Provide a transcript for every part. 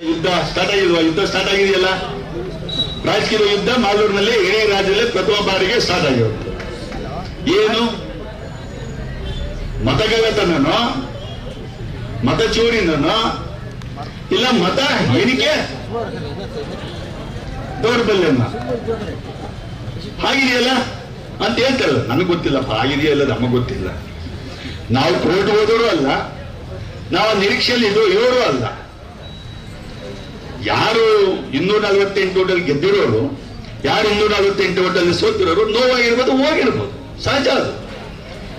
ಯುದ್ಧ ಸ್ಟಾರ್ಟ್ ಆಗಿಲ್ವಾ? ಯುದ್ಧ ಸ್ಟಾರ್ಟ್ ಆಗಿದೆಯಲ್ಲ? ರಾಜಕೀಯ ಯುದ್ಧ ಮಾಲೂರಿನಲ್ಲಿ ಇಡೀ ರಾಜ್ಯದಲ್ಲಿ ಪ್ರಥಮ ಬಾರಿಗೆ ಸ್ಟಾರ್ಟ್ ಆಗಿರುತ್ತೆ ಏನು? ಮತಗಳ್ಳತನನೋ ಮತ ಚೂರಿನೋ ಇಲ್ಲ ಮತ ಎಣಿಕೆ ದೌರ್ಬಲ್ಯನ? ಹಾಗಿದೆಯಲ್ಲ? ಅಂತ ಹೇಳ್ತಾರಲ್ಲ ನನಗೆ ಗೊತ್ತಿಲ್ಲಪ್ಪ ಆಗಿದೆಯಲ್ಲ ನಮಗೆ ಗೊತ್ತಿಲ್ಲ. ನಾವು ಕೋರ್ಟ್ ಹೋದವರು ಅಲ್ಲ. ನಾವು ನಿರೀಕ್ಷೆಯಲ್ಲಿ ಇರೋರು ಅಲ್ಲ. ಯಾರು ಇನ್ನೂರ ನಲವತ್ತೆಂಟು ಓಟಲ್ ಗೆದ್ದಿರೋರು, ಯಾರು ಇನ್ನೂರ ನಲವತ್ತೆಂಟು ಓಟಲ್ಲಿ ಸೋತಿರೋರು, ನೋವಾಗಿರ್ಬೋದು, ಹೋಗಿರ್ಬೋದು. ಸಹಜ ಅದು.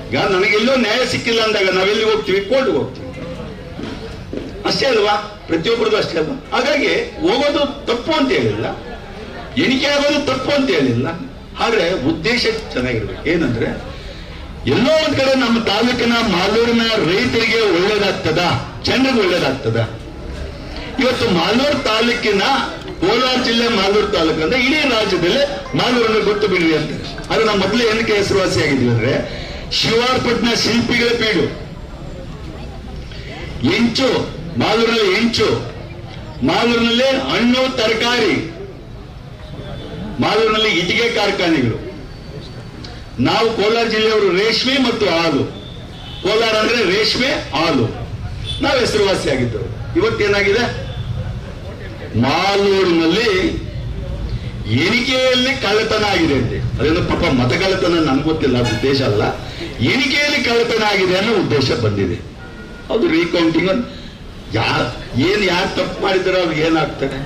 ಈಗ ನನಗೆಲ್ಲೋ ನ್ಯಾಯ ಸಿಕ್ಕಿಲ್ಲ ಅಂದಾಗ ನಾವೆಲ್ಲಿ ಹೋಗ್ತೀವಿ? ಕೋರ್ಟ್ಗೆ ಹೋಗ್ತೀವಿ. ಅಷ್ಟೇ ಅಲ್ವಾ? ಪ್ರತಿಯೊಬ್ಬರದು ಅಷ್ಟೇ ಅಲ್ವಾ? ಹಾಗಾಗಿ ಹೋಗೋದು ತಪ್ಪು ಅಂತ ಹೇಳಿಲ್ಲ. ಎಣಿಕೆ ಆಗೋದು ತಪ್ಪು ಅಂತ ಹೇಳಿಲ್ಲ. ಆದ್ರೆ ಉದ್ದೇಶ ಚೆನ್ನಾಗಿರ್ಬೇಕು. ಏನಂದ್ರೆ, ಎಲ್ಲೋ ಒಂದ್ ಕಡೆ ನಮ್ಮ ತಾಲೂಕಿನ ಮಾಲೂರಿನ ರೈತರಿಗೆ ಒಳ್ಳೇದಾಗ್ತದ? ಜನರಿಗೆ ಒಳ್ಳೇದಾಗ್ತದ? ಇವತ್ತು ಮಾಲೂರ್ ತಾಲೂಕಿನ ಕೋಲಾರ ಜಿಲ್ಲೆ ಮಾಲೂರು ತಾಲೂಕು ಅಂದ್ರೆ ಇಡೀ ರಾಜ್ಯದಲ್ಲಿ ಮಾಲೂರನ್ನು ಗೊತ್ತು ಬಿಡ್ರಿ ಅಂತ. ಅದು ನಾವು ಮೊದಲು ಹೆಸರುವಾಸಿ ಆಗಿದ್ವಿ ಅಂದ್ರೆ ಶಿವಾರ್ಪಟ್ನ ಶಿಲ್ಪಿಗಳ ಬೀಡು ಎಂಚು ಮಾಲೂರಿನಲ್ಲಿ ಎಂಚು ಮಾಲೂರಿನಲ್ಲಿ ಹಣ್ಣು, ತರಕಾರಿ, ಮಾಲೂರಿನಲ್ಲಿ ಇಟ್ಟಿಗೆ ಕಾರ್ಖಾನೆಗಳು. ನಾವು ಕೋಲಾರ ಜಿಲ್ಲೆಯವರು ರೇಷ್ಮೆ ಮತ್ತು ಹಾಲು. ಕೋಲಾರ ಅಂದ್ರೆ ರೇಷ್ಮೆ ಹಾಲು. ನಾವು ಹೆಸರುವಾಸಿಯಾಗಿದ್ದವು ಇವತ್ತೇನಾಗಿದೆ? ಮಾಲೂರಿನಲ್ಲಿ ಎಣಿಕೆಯಲ್ಲಿ ಕಳ್ಳತನ ಆಗಿದೆ ಅಂತೆ. ಅದರಿಂದ ಪಾಪ ಮತಕಳ್ಳತನ ನನ್ಗೆ ಗೊತ್ತಿಲ್ಲ, ಅದು ಉದ್ದೇಶ ಅಲ್ಲ. ಎಣಿಕೆಯಲ್ಲಿ ಕಳ್ಳತನ ಆಗಿದೆ ಅನ್ನೋ ಉದ್ದೇಶ ಬಂದಿದೆ. ಅದು ರೀಕೌಂಟಿಂಗ್ ಯಾರ್ ಏನು ಯಾರು ತಪ್ಪು ಮಾಡಿದಾರೋ ಅವ್ರಿಗೆ ಏನಾಗ್ತದೆ?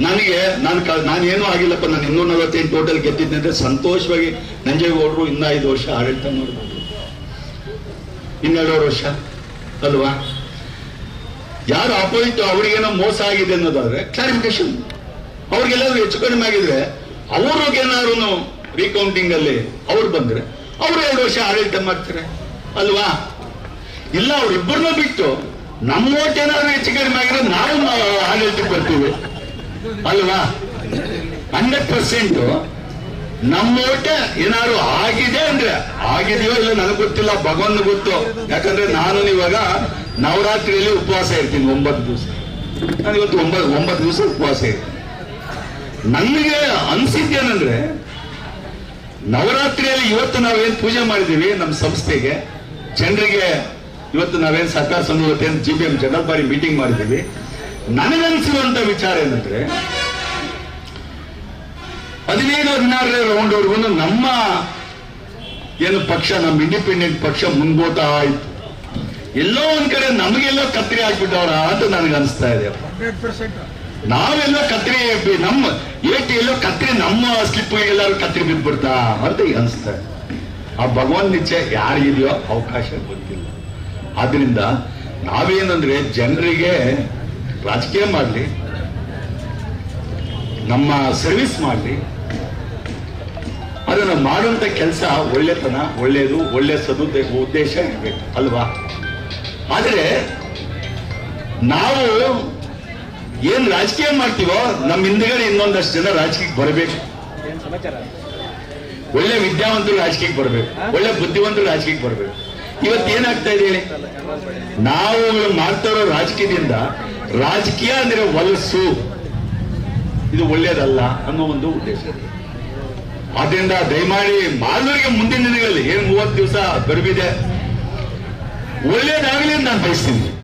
ನನಗೆ ನಾನು ನಾನೇನು ಆಗಿಲ್ಲಪ್ಪ, ನಾನು ಇನ್ನೂರ ನಲವತ್ತೈದು ಟೋಟಲ್ ಗೆದ್ದಿದ್ದೆ ಅಂದ್ರೆ ಸಂತೋಷವಾಗಿ ನಂಜೇಗೌಡರು ಇನ್ನ ಐದು ವರ್ಷ ಆಡಳಿತ ನೋಡ್ಬೋದು. ಇನ್ನೆರಡು ವರ್ಷ, ಅಲ್ವಾ? ಯಾರು ಅಪೋಸಿಟ್ ಅವರಿಗೇನೋ ಮೋಸ ಆಗಿದೆ ಅನ್ನೋದಾದ್ರೆ ಕ್ಲಾರಿಫಿಕೇಶನ್ ಅವ್ರಿಗೆಲ್ಲಾದ್ರೂ ಹೆಚ್ಚು ಕಡಿಮೆ ಆಗಿದ್ರೆ ಅವ್ರಿಗೇನಾದ್ರು ರೀಕೌಂಟಿಂಗ್ ಅಲ್ಲಿ ಅವ್ರು ಬಂದ್ರೆ ಅವರು ಎರಡು ವರ್ಷ ಆಡಳಿತ ಮಾಡ್ತಾರೆ, ಅಲ್ವಾ? ಇಲ್ಲ, ಅವ್ರಿಬ್ಬರನ್ನ ಬಿಟ್ಟು ನಮ್ಮ ಓಟ್ ಏನಾದ್ರು ಹೆಚ್ಚು ಕಡಿಮೆ ಆಗಿದ್ರೆ ನಾವು ಆಡಳಿತಕ್ಕೆ ಬರ್ತೀವಿ, ಅಲ್ವಾ? ಹಂಡ್ರೆಡ್ ಪರ್ಸೆಂಟ್ ನಮ್ಮ ಒಟ್ಟೆ ಏನಾದ್ರು ಆಗಿದೆ ಅಂದ್ರೆ, ಆಗಿದೆಯೋ ಇಲ್ಲ ನನಗೆ ಗೊತ್ತಿಲ್ಲ ಭಗವನ್ ಗೊತ್ತು. ಯಾಕಂದ್ರೆ ನಾನು ಇವಾಗ ನವರಾತ್ರಿಯಲ್ಲಿ ಉಪವಾಸ ಇರ್ತೀನಿ, ಒಂಬತ್ತು ದಿವಸ. ನಾನು ಇವತ್ತು ಒಂಬತ್ತು ಒಂಬತ್ತು ದಿವಸ ಉಪವಾಸ ಇರ್ತೀನಿ. ನನಗೆ ಅನ್ಸಿದ್ದೇನಂದ್ರೆ ನವರಾತ್ರಿಯಲ್ಲಿ ಇವತ್ತು ನಾವೇನ್ ಪೂಜೆ ಮಾಡಿದೀವಿ ನಮ್ಮ ಸಂಸ್ಥೆಗೆ, ಜನರಿಗೆ ಇವತ್ತು ನಾವೇನ್ ಸರ್ಕಾರ ಸಂಘ G B M, general body meeting ಮಾಡಿದೀವಿ ನನಗನ್ಸಿರುವಂತ ವಿಚಾರ ಏನಂದ್ರೆ ಹದಿನೈದು, ಹದಿನಾರನೇ ರೌಂಡ್ವರೆಗೂ ನಮ್ಮ ಏನು ಪಕ್ಷ, ನಮ್ಮ ಇಂಡಿಪೆಂಡೆಂಟ್ ಪಕ್ಷ ಮುಂಗೋತಾ ಆಯ್ತು ಎಲ್ಲೋ ಒಂದ್ ಕಡೆ ನಮಗೆಲ್ಲೋ ಕತ್ರಿ ಹಾಕ್ಬಿಟ್ಟವ್ರ ಅಂತ ನನಗೆ ಅನಿಸ್ತಾ ಇದೆ. ನಾವೆಲ್ಲ ಕತ್ರಿ ನಮ್ಮ ಏಟಿ ಎಲ್ಲೋ ಕತ್ರಿ ನಮ್ಮ ಸ್ಲಿಪ್ ಎಲ್ಲಾರು ಕತ್ರಿ ಬಿದ್ಬಿಡ್ತಾ ಅಂತ ಈಗ ಅನಿಸ್ತಾ ಇದೆ. ಆ ಭಗವಾನ್ ನಿಚ್ಚೆ ಯಾರಿದೆಯೋ ಅವಕಾಶ ಗೊತ್ತಿಲ್ಲ. ಆದ್ರಿಂದ ನಾವೇನಂದ್ರೆ ಜನರಿಗೆ ರಾಜಕೀಯ ಮಾಡಲಿ, ನಮ್ಮ ಸರ್ವಿಸ್ ಮಾಡಲಿ ಅದನ್ನ ಮಾಡುವಂತ ಕೆಲಸ ಒಳ್ಳೆತನ, ಒಳ್ಳೆಯದು ಒಳ್ಳೆ ಸದುದ್ದೇಶ ಉದ್ದೇಶ ಇರಬೇಕು, ಅಲ್ವಾ? ಆದರೆ ನಾವು ಏನ್ ರಾಜಕೀಯ ಮಾಡ್ತೀವೋ ನಮ್ಮ ಹಿಂದ್ಗಡೆ ಇನ್ನೊಂದಷ್ಟು ಜನ ರಾಜಕೀಯಕ್ಕೆ ಬರಬೇಕು. ಒಳ್ಳೆ ವಿದ್ಯಾವಂತರು ರಾಜಕೀಯಕ್ಕೆ ಬರಬೇಕು. ಒಳ್ಳೆ ಬುದ್ಧಿವಂತರು ರಾಜಕೀಯಕ್ಕೆ ಬರಬೇಕು. ಇವತ್ತು ಏನಾಗ್ತಾ ಇದೆ ಹೇಳಿ? ನಾವು ಮಾಡ್ತಾ ಇರೋ ರಾಜಕೀಯದಿಂದ ರಾಜಕೀಯ ಅಂದ್ರೆ ವಲಸು ಇದು ಒಳ್ಳೇದಲ್ಲ ಅನ್ನೋ ಒಂದು ಉದ್ದೇಶ. ಆದ್ರಿಂದ ದಯಮಾಡಿ ಮಾಲೂರಿಗೆ ಮುಂದಿನ ದಿನಗಳಲ್ಲಿ ಏನ್ ಮೂವತ್ತು ದಿವಸ ಗಡುವಿದೆ ಒಳ್ಳೇದಾಗಲಿ ಅಂತ ನಾನು ಬಯಸ್ತೀನಿ.